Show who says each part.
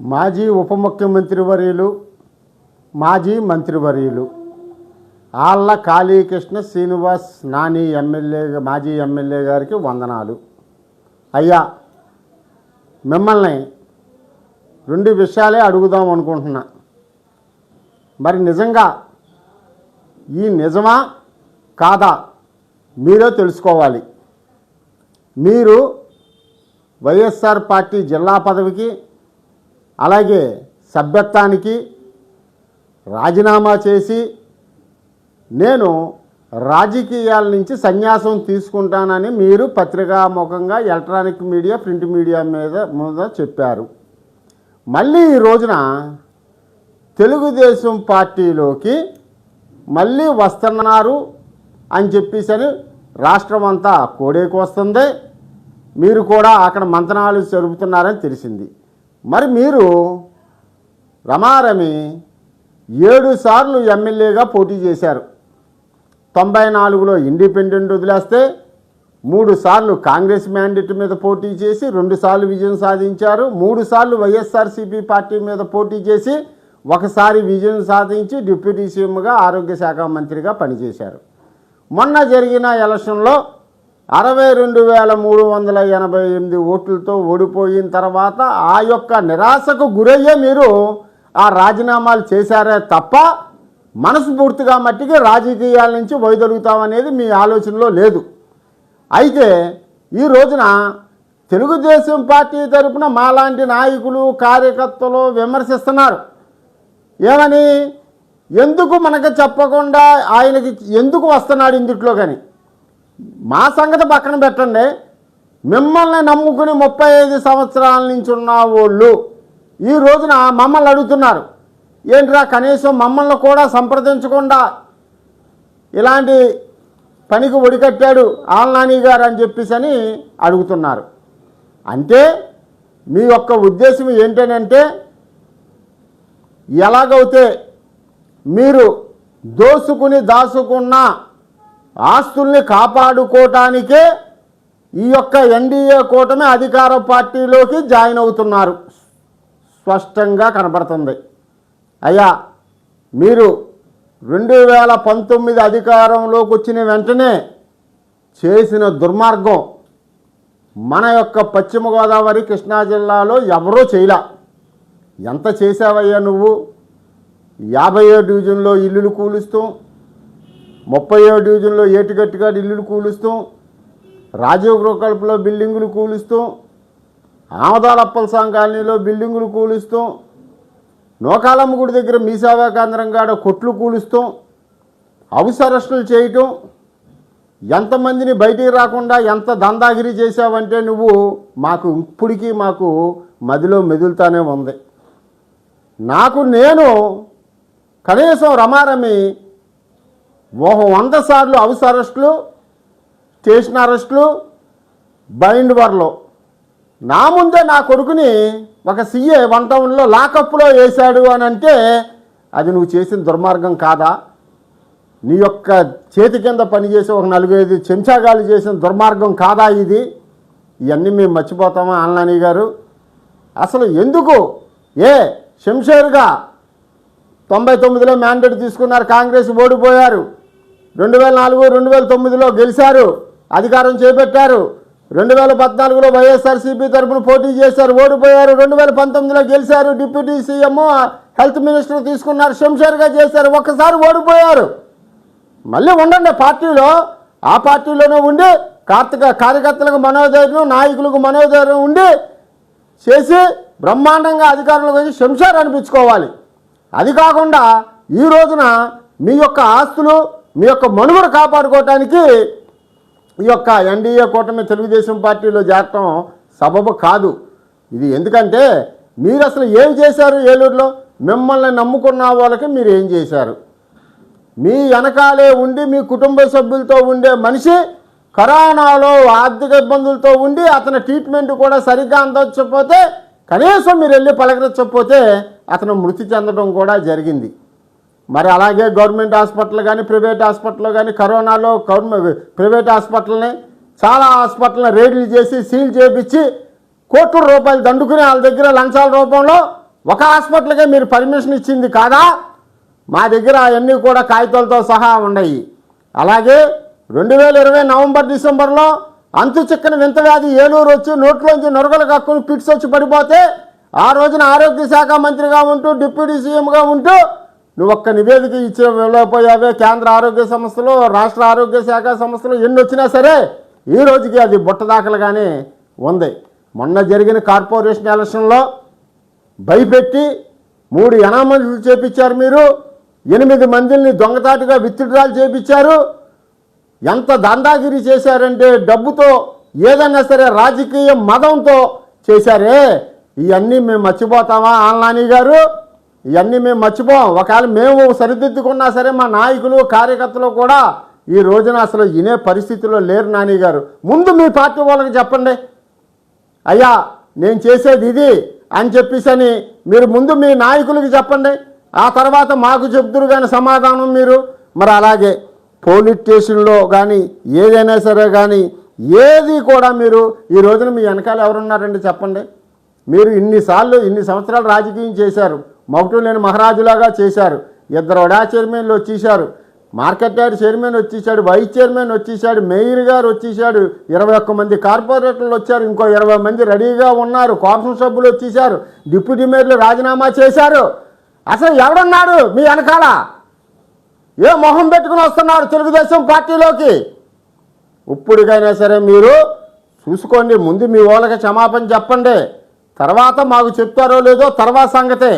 Speaker 1: మాజీ ఉప ముఖ్యమంత్రి వర్యులు మాజీ మంత్రివర్యులు ఆళ్ళ కాళీకృష్ణ శ్రీనివాస్ నాని ఎమ్మెల్యే మాజీ ఎమ్మెల్యే గారికి వందనాలు. అయ్యా మిమ్మల్ని రెండు విషయాలే అడుగుదాం అనుకుంటున్నా. మరి నిజంగా ఈ నిజమా కాదా మీరే తెలుసుకోవాలి. మీరు వైఎస్ఆర్ పార్టీ జిల్లా పదవికి అలాగే సభ్యత్వానికి రాజీనామా చేసి నేను రాజకీయాల నుంచి సన్యాసం తీసుకుంటానని మీరు పత్రికాముఖంగా ఎలక్ట్రానిక్ మీడియా ప్రింట్ మీడియా మీద మీద చెప్పారు. మళ్ళీ ఈ రోజున తెలుగుదేశం పార్టీలోకి మళ్ళీ వస్తున్నారు అని చెప్పేసి రాష్ట్రం అంతా కోడేకి వస్తుంది మీరు కూడా అక్కడ మంతనాలు జరుపుతున్నారని తెలిసింది. మరి మీరు రమారమి ఏడు సార్లు ఎమ్మెల్యేగా పోటీ చేశారు. తొంభై నాలుగులో ఇండిపెండెంట్ వదిలేస్తే మూడు సార్లు కాంగ్రెస్ మ్యాండేట్ మీద పోటీ చేసి రెండు సార్లు విజయం సాధించారు. మూడు సార్లు వైఎస్ఆర్సీపీ పార్టీ మీద పోటీ చేసి ఒకసారి విజయం సాధించి డిప్యూటీ సీఎంగా ఆరోగ్య శాఖ మంత్రిగా పనిచేశారు. మొన్న జరిగిన ఎలక్షన్లో అరవై రెండు వేల మూడు వందల ఎనభై ఎనిమిది ఓట్లతో ఓడిపోయిన తర్వాత ఆ యొక్క నిరాశకు గురయ్యే మీరు ఆ రాజీనామాలు చేశారే తప్ప మనస్ఫూర్తిగా మట్టికి రాజకీయాల నుంచి వైదొలుగుతామనేది మీ ఆలోచనలో లేదు. అయితే ఈ రోజున తెలుగుదేశం పార్టీ తరపున మాలాంటి నాయకులు కార్యకర్తలు విమర్శిస్తున్నారు. ఏమని? ఎందుకు మనకు చెప్పకుండా ఆయనకి ఎందుకు వస్తున్నాడు ఇందుట్లో కానీ? మా సంగతి పక్కన పెట్టండి. మిమ్మల్ని నమ్ముకుని ముప్పై ఐదు సంవత్సరాల నుంచి ఉన్న వాళ్ళు ఈ రోజున మమ్మల్ని అడుగుతున్నారు. ఏంట్రా కనీసం మమ్మల్ని కూడా సంప్రదించకుండా ఇలాంటి పనికి ఒడికట్టాడు ఆల్నాని గారు అని చెప్పేసి అని అడుగుతున్నారు. అంటే మీ యొక్క ఉద్దేశం ఏంటనంటే ఎలాగైతే మీరు దోసుకుని దాచుకున్న ఆస్తుల్ని కాపాడుకోవటానికే ఈ యొక్క ఎన్డీఏ కూటమి అధికార పార్టీలోకి జాయిన్ అవుతున్నారు. స్పష్టంగా కనబడుతుంది. అయ్యా మీరు రెండు వేల పంతొమ్మిది అధికారంలోకి వచ్చిన వెంటనే చేసిన దుర్మార్గం మన యొక్క పశ్చిమ గోదావరి కృష్ణా జిల్లాలో ఎవరూ చేయలా. ఎంత చేసావయ్యా నువ్వు? యాభై డివిజన్లో ఇల్లులు కూలుస్తూ ముప్పై డివిజన్లో ఏటుగట్టుగా ఇల్లులు కూలుస్తూ రాజీవ్ గృహకల్పలో బిల్డింగులు కూలుస్తూ ఆమదాలప్పల కాలనీలో బిల్డింగులు కూలుస్తూ నోకాలమ్మ గుడి దగ్గర మీసావా కేంద్రం కాడ కొట్లు కూలుస్తూ అవసరస్టులు చేయటం ఎంతమందిని బయటికి రాకుండా ఎంత దందాగిరి చేసావంటే నువ్వు మాకు ఇప్పటికీ మాకు మదిలో మెదులుతానే ఉంది. నాకు నేను కనీసం రమారమి ఓహో వంద సార్లు హౌస్ అరెస్టులు స్టేషన్ అరెస్టులు బైండ్ వర్లో. నా ముందే నా కొడుకుని ఒక సీఏ వన్ టౌన్లో లాకప్లో వేశాడు అని అంటే అది నువ్వు చేసిన దుర్మార్గం కాదా? నీ యొక్క చేతి కింద పనిచేసి ఒక నలుగైదు చెంచాగాలు చేసిన దుర్మార్గం కాదా ఇది? ఇవన్నీ మేము మర్చిపోతామా ఆన్లాని గారు? అసలు ఎందుకు? ఏ శంషేర్గా తొంభై తొమ్మిదిలో మ్యాండేట్ తీసుకున్నారు కాంగ్రెస్ ఓడిపోయారు. రెండు వేల నాలుగు రెండు వేల తొమ్మిదిలో గెలిచారు. అధికారం చేపట్టారు. రెండు వేల పద్నాలుగులో వైఎస్ఆర్సీపీ తరఫున పోటీ చేశారు. ఓడిపోయారు. రెండు వేల పంతొమ్మిదిలో గెలిచారు. డిప్యూటీ సీఎం హెల్త్ మినిస్టర్ తీసుకున్నారు. శంషార్గా చేశారు. ఒక్కసారి ఓడిపోయారు. మళ్ళీ ఉండండి పార్టీలో. ఆ పార్టీలోనే ఉండి కార్తీక కార్యకర్తలకు మనోధైర్యం నాయకులకు మనోధైర్యం ఉండి చేసి బ్రహ్మాండంగా అధికారంలోకి వచ్చి శంషార్ అనిపించుకోవాలి. అది కాకుండా ఈ రోజున మీ యొక్క ఆస్తులు మీ యొక్క మనుగడ కాపాడుకోవటానికి ఈ యొక్క ఎన్డీఏ కూటమి తెలుగుదేశం పార్టీలో చేరటం సబబు కాదు. ఇది ఎందుకంటే మీరు అసలు ఏం చేశారు ఏలూరులో? మిమ్మల్ని నమ్ముకున్న వాళ్ళకి మీరు ఏం చేశారు? మీ వెనకాలే ఉండి మీ కుటుంబ సభ్యులతో ఉండే మనిషి కరోనాలో ఆర్థిక ఇబ్బందులతో ఉండి అతని ట్రీట్మెంట్ కూడా సరిగ్గా అందకపోతే కనీసం మీరు వెళ్ళి పలకరించకపోతే అతను మృతి చెందడం కూడా జరిగింది. మరి అలాగే గవర్నమెంట్ హాస్పిటల్ కానీ ప్రైవేట్ హాస్పిటల్ కానీ కరోనాలో గవర్నమెంట్ ప్రైవేట్ హాస్పిటల్ని చాలా హాస్పిటల్ని రేడ్లు చేసి సీల్ చేపించి కోట్ల రూపాయలు దండుకుని వాళ్ళ దగ్గర లంచాల రూపంలో ఒక హాస్పిటల్కే మీరు పర్మిషన్ ఇచ్చింది కాదా? మా దగ్గర అవన్నీ కూడా కాగితాలతో సహా ఉన్నాయి. అలాగే రెండు వేల ఇరవై నవంబర్ డిసెంబర్లో అంతు చిక్కని వింత వ్యాధి ఏలూరు వచ్చి నోట్లోంచి నొరగలు కక్కుని పిట్స్ వచ్చి పడిపోతే ఆ రోజున ఆరోగ్య శాఖ మంత్రిగా ఉంటూ డిప్యూటీ సీఎంగా ఉంటూ నువ్వు ఒక్క నివేదిక ఇచ్చే వెళ్ళిపోయావే కేంద్ర ఆరోగ్య సంస్థలు రాష్ట్ర ఆరోగ్య శాఖ సంస్థలు ఎన్ని వచ్చినా సరే ఈ రోజుకి అది బుట్టదాఖలుగానే ఉంది. మొన్న జరిగిన కార్పొరేషన్ ఎలక్షన్లో భయపెట్టి మూడు ఎనామలు చేపించారు మీరు. ఎనిమిది మందిని దొంగతాటుగా విత్డ్రాల్ చేపించారు. ఎంత దందాగిరి చేశారంటే డబ్బుతో ఏదైనా సరే రాజకీయ మదంతో చేశారే. ఇవన్నీ మేము మర్చిపోతామా ఆన్లానీ గారు ఇవన్నీ మేము మర్చిపోం. ఒకవేళ మేము సరిదిద్దుకున్నా సరే మా నాయకులు కార్యకర్తలు కూడా ఈ రోజున అసలు వినే పరిస్థితిలో లేరు నాని గారు. ముందు మీ పార్టీ వాళ్ళకి చెప్పండి. అయ్యా నేను చేసేది ఇది అని చెప్పేసి అని మీరు ముందు మీ నాయకులకి చెప్పండి. ఆ తర్వాత మాకు చెప్తురు కానీ సమాధానం మీరు. మరి అలాగే పోలీస్ స్టేషన్లో కానీ ఏదైనా సరే కానీ ఏది కూడా మీరు ఈ రోజున మీ వెనకాల ఎవరున్నారండి చెప్పండి. మీరు ఇన్నిసార్లు ఇన్ని సంవత్సరాలు రాజకీయం చేశారు. మౌటం లేని మహారాజులాగా చేశారు. ఇద్దరు వడా చైర్మన్లు వచ్చేసారు మార్కెట్ యార్డ్ చైర్మన్ వచ్చేసాడు వైస్ చైర్మన్ వచ్చేసాడు మేయర్ గారు వచ్చేసాడు ఇరవై ఒక్క మంది కార్పొరేటర్లు వచ్చారు. ఇంకో ఇరవై మంది రెడీగా ఉన్నారు. కార్పొరేషన్ సభ్యులు వచ్చేసారు డిప్యూటీ మేయర్లు రాజీనామా చేశారు. అసలు ఎవడున్నాడు మీ వెనకాల? ఏ మొహం పెట్టుకుని వస్తున్నారు తెలుగుదేశం పార్టీలోకి? ఇప్పుడుకైనా సరే మీరు చూసుకోండి. ముందు మీ వాళ్ళకి క్షమాపణ చెప్పండి. తర్వాత మాకు చెప్తారో లేదో తర్వాత సంగతే.